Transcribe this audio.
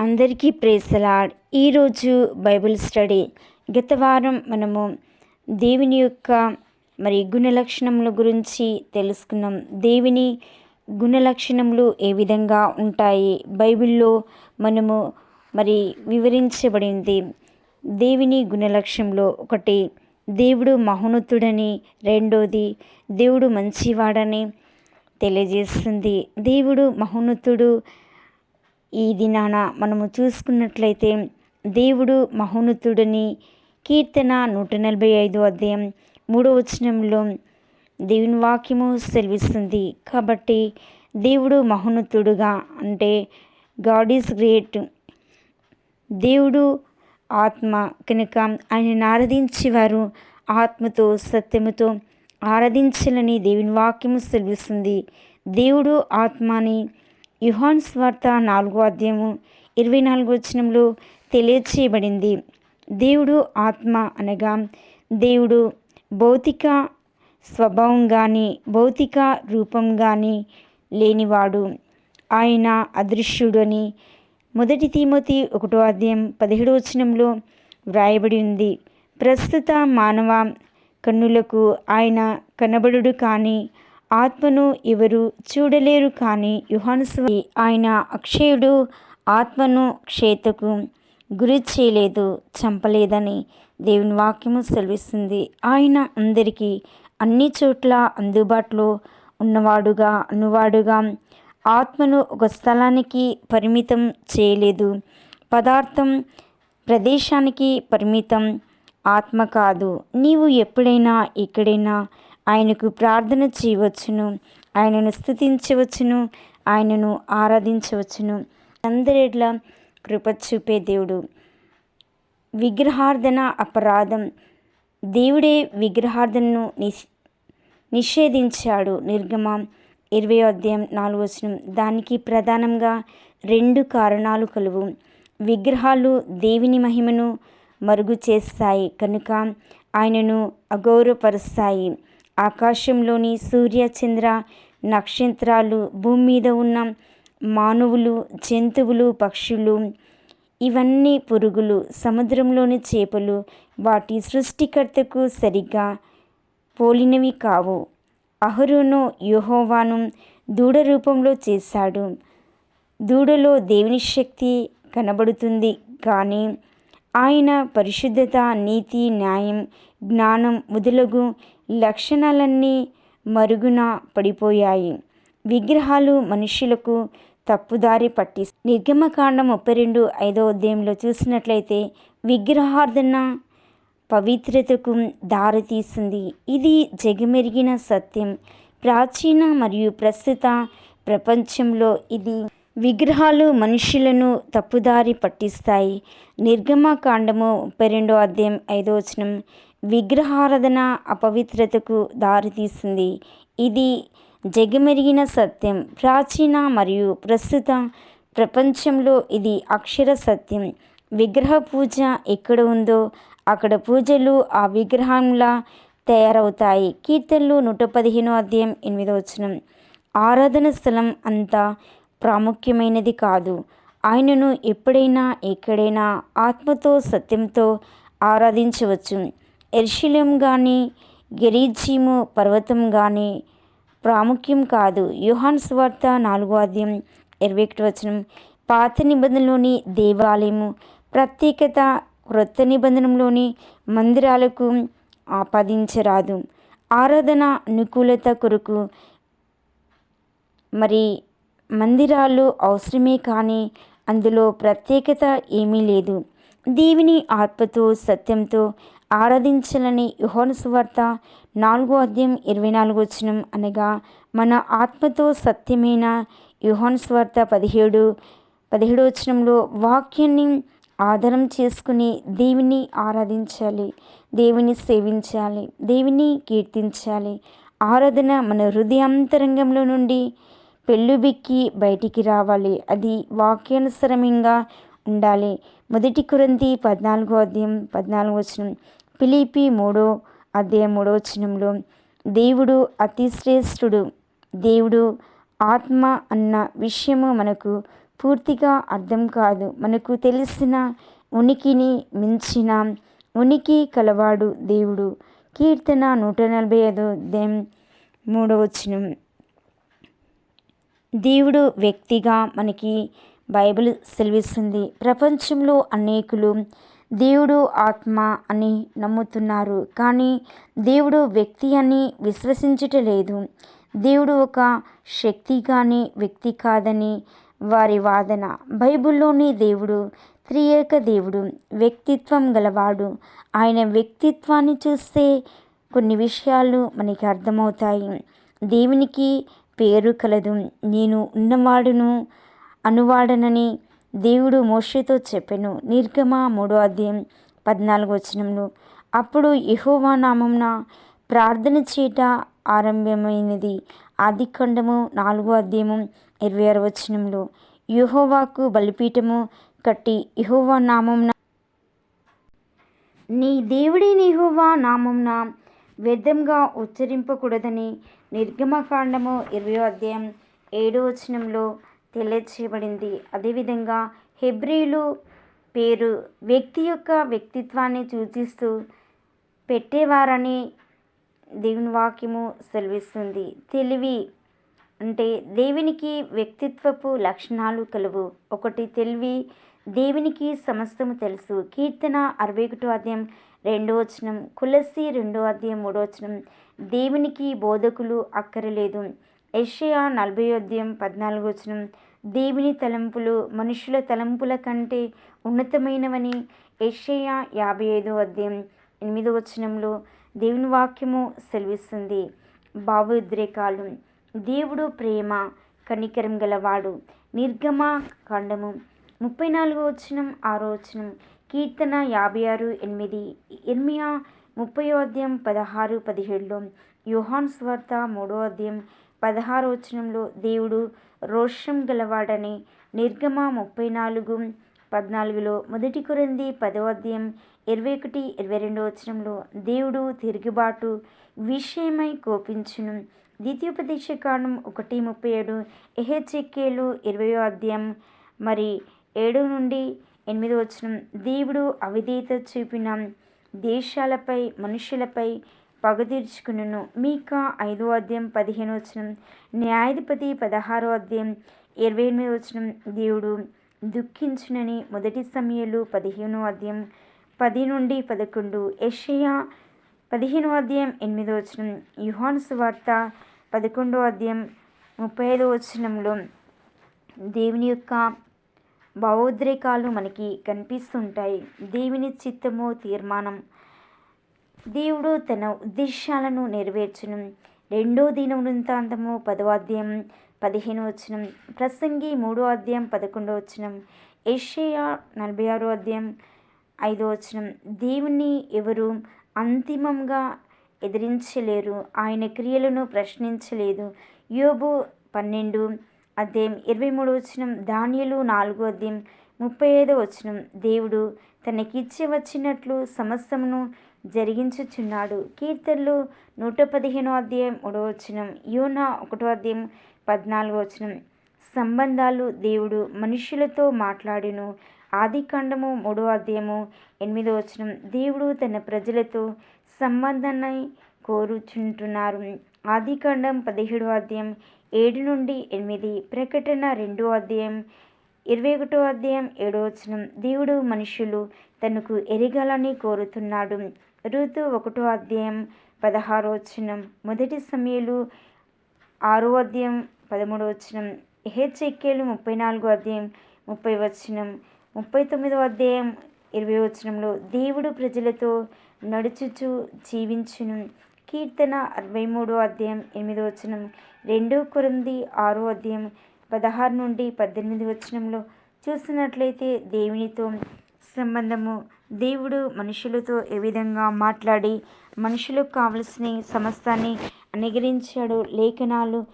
అందరికీ ప్రేసలాడ్ ఈరోజు Bible study గత వారం మనము దేవుని యొక్క మరి గుణలక్షణముల గురించి తెలుసుకున్నాం. దేవుని గుణలక్షణములు ఏ విధంగా ఉంటాయి? బైబిల్లో మనము మరి వివరించబడింది. దేవుని గుణలక్ష్యంలో ఒకటి దేవుడు మహోన్నతుడని. రెండోది దేవుడు మంచివాడని తెలియజేస్తుంది. దేవుడు మహోన్నతుడు ఈ దినాన మనము చూసుకున్నట్లయితే దేవుడు మహోన్నతుడని కీర్తన నూట నలభై ఐదు అధ్యాయం మూడో వచనంలో దేవుని వాక్యము సెలవిస్తుంది. కాబట్టి దేవుడు మహోన్నతుడుగా అంటే గాడ్ ఈజ్ గ్రేట్. దేవుడు ఆత్మ కనుక ఆయనను ఆరాధించేవారు ఆత్మతో సత్యముతో ఆరాధించాలని దేవుని వాక్యము సెలవిస్తుంది. దేవుడు ఆత్మని యుహాన్ స్వార్త నాలుగో అధ్యాయము ఇరవై నాలుగో వచనంలో తెలియచేయబడింది. దేవుడు ఆత్మ అనగా దేవుడు భౌతిక స్వభావం కానీ భౌతిక రూపం కానీ లేనివాడు. ఆయన అదృశ్యుడని మొదటి తీమోతి ఒకటో అధ్యాయం పదిహేడో వచనంలో వ్రాయబడి ఉంది. ప్రస్తుత మానవ కన్నులకు ఆయన కనబడుడు కానీ ఆత్మను ఎవరు చూడలేరు కానీ యుహాను ఆయన అక్షయుడు ఆత్మను క్షేతకు గురి చేయలేదు చంపలేదని దేవుని వాక్యము సెలవిస్తుంది. ఆయన అందరికీ అన్ని చోట్ల అందుబాటులో ఉన్నవాడుగా అనువాడుగా ఆత్మను ఒక స్థలానికి పరిమితం చేయలేదు. పదార్థం ప్రదేశానికి పరిమితం ఆత్మ కాదు. నీవు ఎప్పుడైనా ఎక్కడైనా ఆయనకు ప్రార్థన చేయవచ్చును. ఆయనను స్థుతించవచ్చును ఆయనను ఆరాధించవచ్చును. అందరిట్లా కృప చూపే దేవుడు. విగ్రహార్థన అపరాధం. దేవుడే విగ్రహార్థనను నిష్ నిషేధించాడు. నిర్గమం ఇరవై అధ్యాయం నాలుగు వచనం. దానికి ప్రధానంగా రెండు కారణాలు కలువు. విగ్రహాలు దేవుని మహిమను మరుగు చేస్తాయి. కనుక ఆయనను అగౌరవపరుస్తాయి. ఆకాశంలోని సూర్య చంద్ర నక్షత్రాలు భూమి మీద ఉన్న మానవులు జంతువులు పక్షులు ఇవన్నీ పురుగులు సముద్రంలోని చేపలు వాటి సృష్టికర్తకు సరిగ్గా పోలినవి కావు. అహరును యుహోవాను దూడ రూపంలో చేశాడు. దూడలో దేవుని శక్తి కనబడుతుంది కానీ ఆయన పరిశుద్ధత నీతి న్యాయం జ్ఞానం మొదలగు లక్షణాలన్నీ మరుగున పడిపోయాయి. విగ్రహాలు మనుషులకు తప్పుదారి పట్టి నిర్గమకాండం ముప్పై రెండు ఐదో అధ్యాయంలో చూసినట్లయితే విగ్రహార్థన పవిత్రతకు దారితీస్తుంది ఇది జగమెరిగిన సత్యం. ప్రాచీన మరియు ప్రస్తుత ప్రపంచంలో ఇది విగ్రహాలు మనుషులను తప్పుదారి పట్టిస్తాయి. నిర్గమకాండము ముప్పై రెండో అధ్యాయం ఐదో వచనం. విగ్రహారాధన అపవిత్రతకు దారితీస్తుంది ఇది జగమెరిగిన సత్యం. ప్రాచీన మరియు ప్రస్తుత ప్రపంచంలో ఇది అక్షర సత్యం. విగ్రహ పూజ ఎక్కడ ఉందో అక్కడ పూజలు ఆ విగ్రహంలా తయారవుతాయి. కీర్తనలు నూట పదిహేనో అధ్యాయం ఎనిమిదో వచనం. ఆరాధన స్థలం అంత ప్రాముఖ్యమైనది కాదు. ఆయనను ఎప్పుడైనా ఎక్కడైనా ఆత్మతో సత్యంతో ఆరాధించవచ్చు. ఎర్షిలం కానీ గెరీజీము పర్వతం కానీ ప్రాముఖ్యం కాదు. యుహాన్ స్వార్త నాలుగో అధ్యాయం ఇరవై ఒకటి వచనం పాత నిబంధనలోని దేవాలయము ప్రత్యేకత క్రొత్త నిబంధనలోని మందిరాలకు ఆపాదించరాదు. ఆరాధన అనుకూలత కొరకు మరి మందిరాలు అవసరమే కానీ అందులో ప్రత్యేకత ఏమీ లేదు. దేవుని ఆత్మతో సత్యంతో ఆరాధించాలని యుహోను సువార్త నాలుగో అధ్యాయం ఇరవై నాలుగు వచ్చినం అనగా మన ఆత్మతో సత్యమైన యుహోను సువార్త పదిహేడు పదిహేడు వచనంలో వాక్యాన్ని ఆధారం చేసుకుని దేవుని ఆరాధించాలి దేవుని సేవించాలి దేవుని కీర్తించాలి. ఆరాధన మన హృదయాంతరంగంలో నుండి పెళ్ళుబిక్కి బయటికి రావాలి. అది వాక్యానుసరంగా ఉండాలి. మొదటి కురంతి పద్నాలుగో అధ్యాయం పద్నాలుగు వచనం. పిలిపి మూడో అధ్యాయం మూడో వచనంలో దేవుడు అతిశ్రేష్ఠుడు దేవుడు ఆత్మ అన్న విషయము మనకు పూర్తిగా అర్థం కాదు. మనకు తెలిసిన ఉనికిని మించిన ఉనికి కలవాడు దేవుడు. కీర్తన నూట నలభై ఐదో దేం మూడవచనం దేవుడు వ్యక్తిగా మనకి బైబిల్ సెలవిస్తుంది. ప్రపంచంలో అనేకులు దేవుడు ఆత్మ అని నమ్ముతున్నారు. కానీ దేవుడు వ్యక్తి అని విశ్వసించటలేదు దేవుడు ఒక శక్తి కానీ వ్యక్తి కాదని వారి వాదన. బైబిల్లోని దేవుడు త్రియేక దేవుడు వ్యక్తిత్వం గలవాడు. ఆయన వ్యక్తిత్వాన్ని చూస్తే కొన్ని విషయాలు మనకి అర్థమవుతాయి. దేవునికి పేరు కలదు. నేను ఉన్నవాడును అనువాడనని దేవుడు మోషితో చెప్పెను. నిర్గమ మూడో అధ్యాయం పద్నాలుగు వచనంలో అప్పుడు యహోవా నామంన ప్రార్థన చేయట ఆరంభమైనది. ఆది ఖండము నాలుగో అధ్యాయము ఇరవై ఆరు వచనంలో యహోవాకు బలిపీఠము కట్టి యహోవా నామంన నీ దేవుడి నిహోవా నామంన వ్యర్థంగా ఉచ్చరింపకూడదని నిర్గమకాండము ఇరవై అధ్యాయం ఏడో వచనంలో తెలియచేయబడింది అదేవిధంగా హెబ్రిలు పేరు వ్యక్తి యొక్క వ్యక్తిత్వాన్ని సూచిస్తూ పెట్టేవారని దేవుని వాక్యము సెలవిస్తుంది. తెలివి అంటే దేవునికి వ్యక్తిత్వపు లక్షణాలు కలవు. ఒకటి తెలివి దేవునికి సమస్తము తెలుసు. కీర్తన అరవై ఒకటో అధ్యాయం రెండో వచనం కులసి రెండో అధ్యాయం మూడో వచనం దేవునికి బోధకులు అక్కరలేదు. యెషయా నలభై అధ్యాయం పద్నాలుగు వచనం దేవుని తలంపులు మనుషుల తలంపుల కంటే ఉన్నతమైనవని యెషయా యాభై ఐదో అధ్యాయం ఎనిమిదో వచనంలో దేవుని వాక్యము సెలవిస్తుంది. భావోద్రేకాలు దేవుడు ప్రేమ కనికరం గలవాడు నిర్గమ కాండము ముప్పై నాలుగో వచనం ఆరో వచనం కీర్తన యాభై ఆరు ఎనిమిది ఇర్మియా ముప్పై అధ్యాయం పదహారు పదిహేడులో యోహాన్ స్వార్త మూడో అధ్యాయం పదహారు వచనంలో దేవుడు రోషం గలవాడని నిర్గమ ముప్పై నాలుగు పద్నాలుగులో మొదటి కొరంది పదో అధ్యాయం ఇరవై ఒకటి ఇరవై రెండో వచనంలో దేవుడు తిరుగుబాటు విషయమై కోపించును. ద్వితీయోపదేశ కాండం ఒకటి ముప్పై ఏడు ఎహెచ్కెలు ఇరవయో అధ్యాయం మరి ఏడు నుండి ఎనిమిది వచనం దేవుడు అవిధేయత చూపిన దేశాలపై మనుషులపై పగ తీర్చుకును ఐదో అధ్యాయం పదిహేను వచనం. న్యాయాధిపతి పదహారో అధ్యాయం ఇరవై ఎనిమిది వచనం. దేవుడు దుఃఖించునని మొదటి సమయాలు పదిహేనో అధ్యాయం పది నుండి పదకొండు యెషయా పదిహేనో అధ్యాయం ఎనిమిదో వచనం. యుహాను సువార్త పదకొండో అధ్యాయం ముప్పై ఐదో వచనంలో దేవుని యొక్క భావోద్రేకాలు మనకి కనిపిస్తుంటాయి. దేవుని చిత్తము తీర్మానం దేవుడు తన ఉద్దేశాలను నెరవేర్చును. రెండో దిన వృత్తాంతము పదవ అధ్యాయం పదిహేను వచనం. ప్రసంగి మూడో అధ్యాయం పదకొండో వచనం. ఏషియా నలభై ఆరో అధ్యాయం ఐదో వచనం. దేవుని ఎవరు అంతిమంగా ఎదిరించలేరు ఆయన క్రియలను ప్రశ్నించలేదు. యోబు పన్నెండు అధ్యాయం ఇరవై మూడు వచనం. ధాన్యులు నాలుగో అధ్యాయం ముప్పై ఐదో వచనం. దేవుడు తనకిచ్చి వచ్చినట్లు సమస్తమును జరిగించుచున్నాడు. కీర్తనలు నూట పదిహేనో అధ్యాయం మూడో వచనం యోనా ఒకటో అధ్యాయం పద్నాలుగో వచనం. సంబంధాలు దేవుడు మనుషులతో మాట్లాడును. ఆది కాండము మూడో అధ్యాయము ఎనిమిదో వచనం. దేవుడు తన ప్రజలతో సంబంధాన్ని కోరుచుంటున్నారు. ఆది కాండం పదిహేడో అధ్యాయం ఏడు నుండి ఎనిమిది ప్రకటన రెండో అధ్యాయం ఇరవై ఒకటో అధ్యాయం ఏడో వచనం. దేవుడు మనుషులు తనకు ఎరగాలని కోరుతున్నాడు. ఋతు ఒకటో అధ్యాయం పదహారో వచనం. మొదటి సమయంలో ఆరో అధ్యాయం పదమూడో వచనం. హెచ్ఎక్కేలు ముప్పై నాలుగో అధ్యాయం ముప్పై వచనం. ముప్పై తొమ్మిదో అధ్యాయం ఇరవై వచనంలో దేవుడు ప్రజలతో నడుచుచు జీవించును. కీర్తన అరవై మూడో అధ్యాయం ఎనిమిదో వచనం. రెండో కొరింది ఆరో అధ్యాయం పదహారు నుండి పద్దెనిమిది వచనంలో చూసినట్లయితే దేవునితో సంబంధము. దేవుడు మనుషులతో ఏ విధంగా మాట్లాడి మనుషులకు కావలసిన సమస్తాన్ని అనుగ్రహించాడు లేఖనాలు